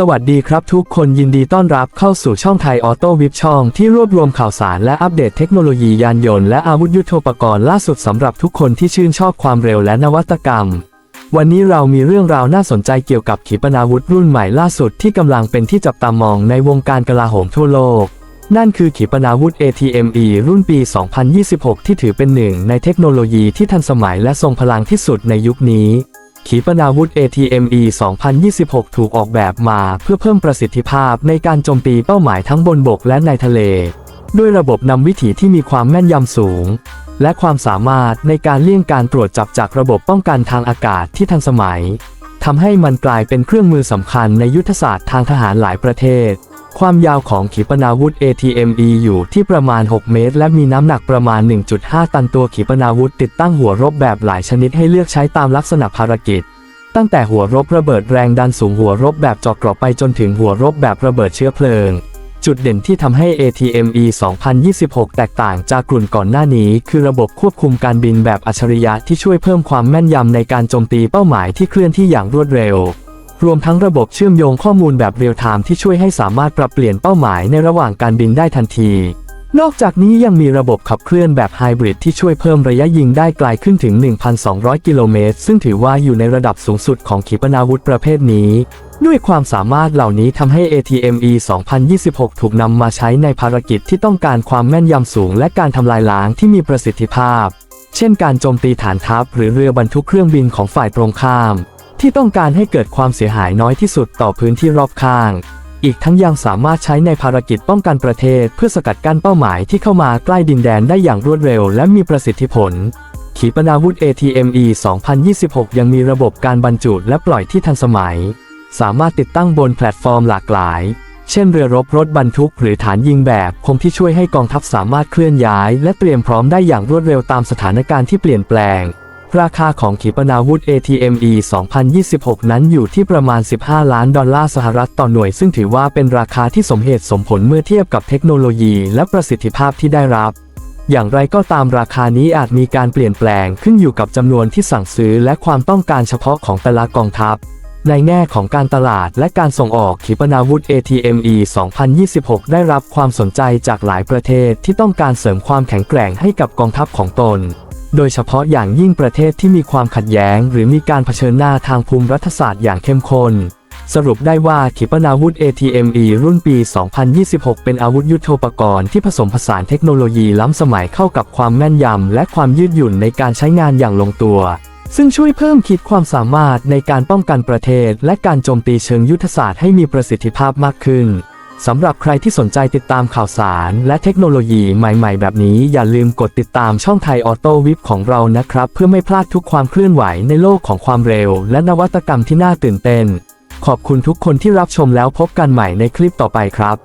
สวัสดีครับทุกคนยินดีต้อนรับเข้าสู่ช่องไทยออโต้วิบช่องที่รวบรวมข่าวสารและอัปเดตเทคโนโลยียานยนต์และอาวุธยุทโธปกรณ์ล่าสุดสำหรับทุกคนที่ชื่นชอบความเร็วและนวัตกรรม วันนี้เรามีเรื่องราวน่าสนใจเกี่ยวกับขีปนาวุธรุ่นใหม่ล่าสุดที่กำลังเป็นที่จับตามองในวงการกลาโหมทั่วโลก นั่นคือขีปนาวุธ ATME รุ่นปี 2026 ที่ถือเป็นหนึ่งในเทคโนโลยีที่ทันสมัยและทรงพลังที่สุดในยุคนี้ ขีปนาวุธ ATME 2026 ถูกออกแบบมาเพื่อเพิ่มประสิทธิภาพในการโจมตีเป้าหมายทั้งบนบกและในทะเล ด้วยระบบนำวิถีที่มีความแม่นยำสูง และความสามารถในการเลี่ยงการตรวจจับจากระบบป้องกันทางอากาศที่ทันสมัยทำให้มันกลายเป็นเครื่องมือสำคัญในยุทธศาสตร์ทางทหารหลายประเทศ ความยาวของขีปนาวุธ ATME อยู่ที่ประมาณ 6 เมตร และมีน้ำหนักประมาณ 1.5 ตันตัวขีปนาวุธ ติดตั้งหัวรบแบบหลายชนิดให้เลือกใช้ตามลักษณะภารกิจ ตั้งแต่หัวรบระเบิดแรงดันสูงหัวรบแบบเจาะเกราะไปจนถึงหัวรบแบบระเบิดเชื้อเพลิง จุดเด่นที่ทำให้ ATME 2026 แตกต่างจากกลุ่นก่อนหน้านี้คือระบบควบคุมการบินแบบอัจฉริยะที่ช่วยเพิ่มความแม่นยำในการโจมตีเป้าหมายที่เคลื่อนที่อย่างรวดเร็ว รวมทั้งระบบเชื่อมโยงข้อมูลแบบเรียลไทม์ที่ช่วยให้สามารถปรับเปลี่ยนเป้าหมายในระหว่างการบินได้ทันที นอกจากนี้ยังมีระบบขับเคลื่อนแบบไฮบริดที่ช่วยเพิ่มระยะยิงได้ไกลขึ้นถึง 1,200 กิโลเมตร ซึ่งถือว่าอยู่ในระดับสูงสุดของขีปนาวุธประเภทนี้ ด้วยความสามารถเหล่านี้ทำให้ ATME 2026 ถูกนำมาใช้ในภารกิจที่ต้องการความแม่นยำสูง และการทำลายล้างที่มีประสิทธิภาพ เช่น การโจมตีฐานทัพ หรือเรือบรรทุกเครื่องบินของฝ่ายตรงข้าม ที่ต้องการให้เกิดความเสียหายน้อยที่สุดต่อพื้นที่รอบข้าง อีกทั้งยังสามารถใช้ในภารกิจป้องกันประเทศ เพื่อสกัดกั้นเป้าหมายที่เข้ามาใกล้ดินแดนได้อย่างรวดเร็วและมีประสิทธิผล ขีปนาวุธ ATME 2026 ยังมีระบบการบรรจุและปล่อยที่ทันสมัย สามารถติดตั้งบนแพลตฟอร์มหลากหลาย เช่นเรือรบรถบรรทุก หรือฐานยิงแบบคงที่ช่วยให้กองทัพสามารถเคลื่อนย้าย และเตรียมพร้อมได้อย่างรวดเร็วตามสถานการณ์ที่เปลี่ยนแปลง ราคาของขีปนาวุธ ATME 2026 นั้นอยู่ที่ประมาณ 15 ล้านดอลลาร์สหรัฐต่อหน่วย ซึ่งถือว่าเป็นราคาที่สมเหตุสมผลเมื่อเทียบกับเทคโนโลยีและประสิทธิภาพที่ได้รับอย่างไรก็ตามราคานี้อาจมีการเปลี่ยนแปลงขึ้นอยู่กับจำนวนที่สั่งซื้อและความต้องการเฉพาะของแต่ละกองทัพ ในแง่ของการตลาดและการส่งออกขีปนาวุธ ATME 2026 ได้รับความสนใจจากหลายประเทศที่ต้องการเสริมความแข็งแกร่งให้กับกองทัพของตน โดยเฉพาะอย่างยิ่งประเทศที่มีความขัดแย้ง หรือมีการเผชิญหน้าทางภูมิรัฐศาสตร์อย่างเข้มข้น สรุปได้ว่าขีปนาวุธ ATME รุ่นปี 2026 เป็นอาวุธยุทโธปกรณ์ที่ผสมผสานเทคโนโลยีล้ำสมัยเข้ากับความแม่นยำและความยืดหยุ่นในการใช้งานอย่างลงตัว ซึ่งช่วยเพิ่มขีดความสามารถในการป้องกันประเทศ และการโจมตีเชิงยุทธศาสตร์ให้มีประสิทธิภาพมากขึ้น สำหรับใครที่สนใจติดตามข่าวสารและเทคโนโลยีใหม่ๆ แบบนี้อย่าลืมกดติดตามช่องไทยออโต้วิปของเรานะครับ เพื่อไม่พลาดทุกความเคลื่อนไหวในโลกของความเร็ว และนวัตกรรมที่น่าตื่นเต้น ขอบคุณทุกคนที่รับชมแล้วพบกันใหม่ในคลิปต่อไปครับ